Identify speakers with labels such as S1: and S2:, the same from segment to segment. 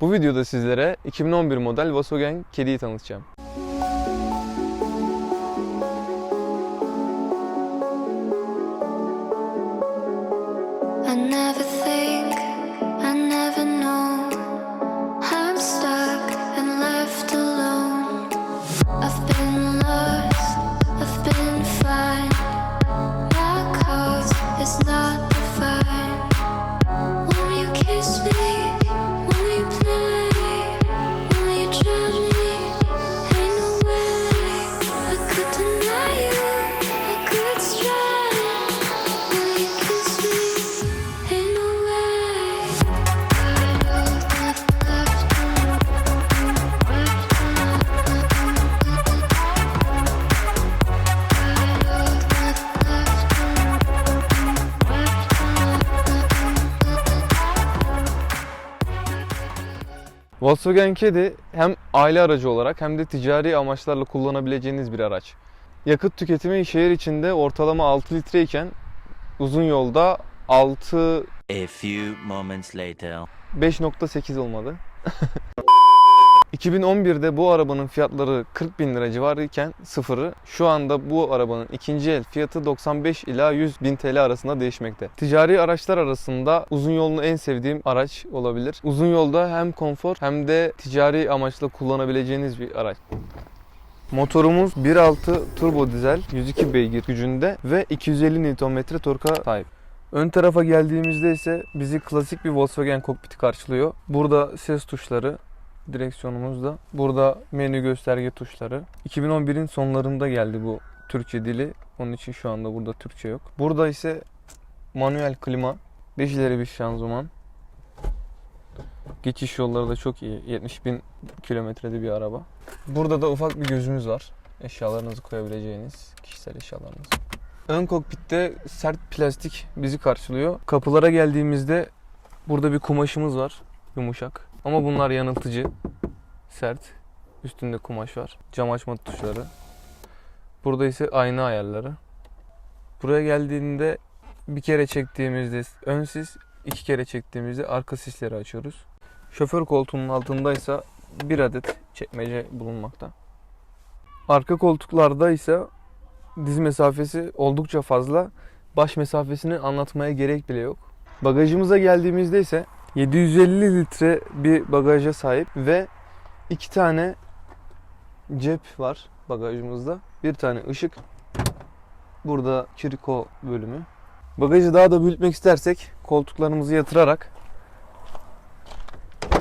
S1: Bu videoda sizlere 2011 model Volkswagen Caddy'yi tanıtacağım.
S2: I never think,
S1: Volkswagen Caddy hem aile aracı olarak hem de ticari amaçlarla kullanabileceğiniz bir araç. Yakıt tüketimi şehir içinde ortalama 6 litreyken uzun yolda 6
S3: A few moments later.
S1: 5.8 olmadı. 2011'de bu arabanın fiyatları 40 bin lira civarıyken sıfırı şu anda bu arabanın ikinci el fiyatı 95 ila 100 bin TL arasında değişmekte. Ticari araçlar arasında uzun yolunu en sevdiğim araç olabilir. Uzun yolda hem konfor hem de ticari amaçla kullanabileceğiniz bir araç. Motorumuz 1.6 turbo dizel 102 beygir gücünde ve 250 Nm torka sahip. Ön tarafa geldiğimizde ise bizi klasik bir Volkswagen kokpiti karşılıyor. Burada ses tuşları, direksiyonumuzda. Burada menü gösterge tuşları. 2011'in sonlarında geldi bu Türkçe dili. Onun için şu anda burada Türkçe yok. Burada ise manuel klima, 5 ileri bir şanzıman. Geçiş yolları da çok iyi. 70 bin kilometrede bir araba. Burada da ufak bir gözümüz var. Eşyalarınızı koyabileceğiniz kişisel eşyalarınız. Ön kokpitte sert plastik bizi karşılıyor. Kapılara geldiğimizde burada bir kumaşımız var. Yumuşak. Ama bunlar yanıltıcı. Sert. Üstünde kumaş var. Cam açma tuşları. Burada ise ayna ayarları. Buraya geldiğinde bir kere çektiğimizde ön sis, iki kere çektiğimizde arka sisleri açıyoruz. Şoför koltuğunun altındaysa bir adet çekmece bulunmakta. Arka koltuklarda ise diz mesafesi oldukça fazla. Baş mesafesini anlatmaya gerek bile yok. Bagajımıza geldiğimizde ise 750 litre bir bagaja sahip ve iki tane cep var bagajımızda. Bir tane ışık. Burada kiriko bölümü. Bagajı daha da büyütmek istersek koltuklarımızı yatırarak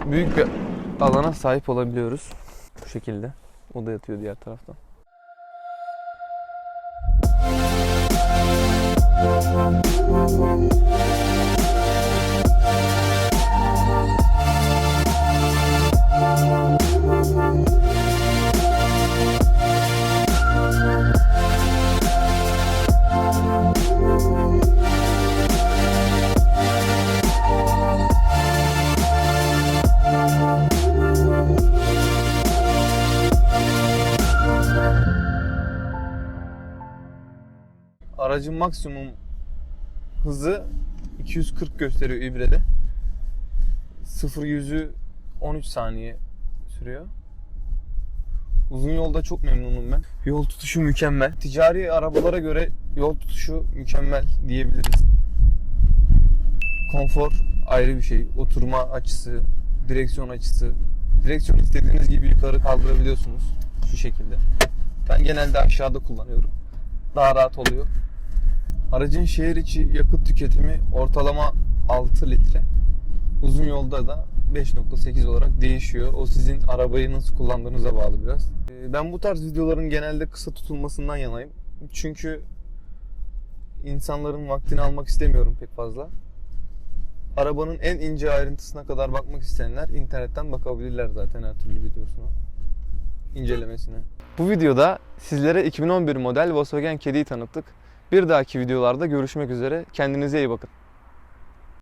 S1: büyük bir alana sahip olabiliyoruz. Bu şekilde. O da yatıyor diğer taraftan. Aracın maksimum hızı 240 gösteriyor ibrede. 0 yüzü 13 saniye sürüyor. Uzun yolda çok memnunum ben. Yol tutuşu mükemmel. Ticari arabalara göre yol tutuşu mükemmel diyebiliriz. Konfor ayrı bir şey. Oturma açısı, direksiyon açısı. Direksiyon istediğiniz gibi yukarı kaldırabiliyorsunuz. Şu şekilde. Ben genelde aşağıda kullanıyorum. Daha rahat oluyor. Aracın şehir içi yakıt tüketimi ortalama 6 litre. Uzun yolda da 5.8 olarak değişiyor. O sizin arabayı nasıl kullandığınıza bağlı biraz. Ee, Ben bu tarz videoların genelde kısa tutulmasından yanayım. Çünkü insanların vaktini almak istemiyorum pek fazla. Arabanın en ince ayrıntısına kadar bakmak isteyenler internetten bakabilirler zaten her türlü videosuna. incelemesine. Bu videoda sizlere 2011 model Volkswagen Caddy'yi tanıttık. Bir dahaki videolarda görüşmek üzere. Kendinize iyi bakın.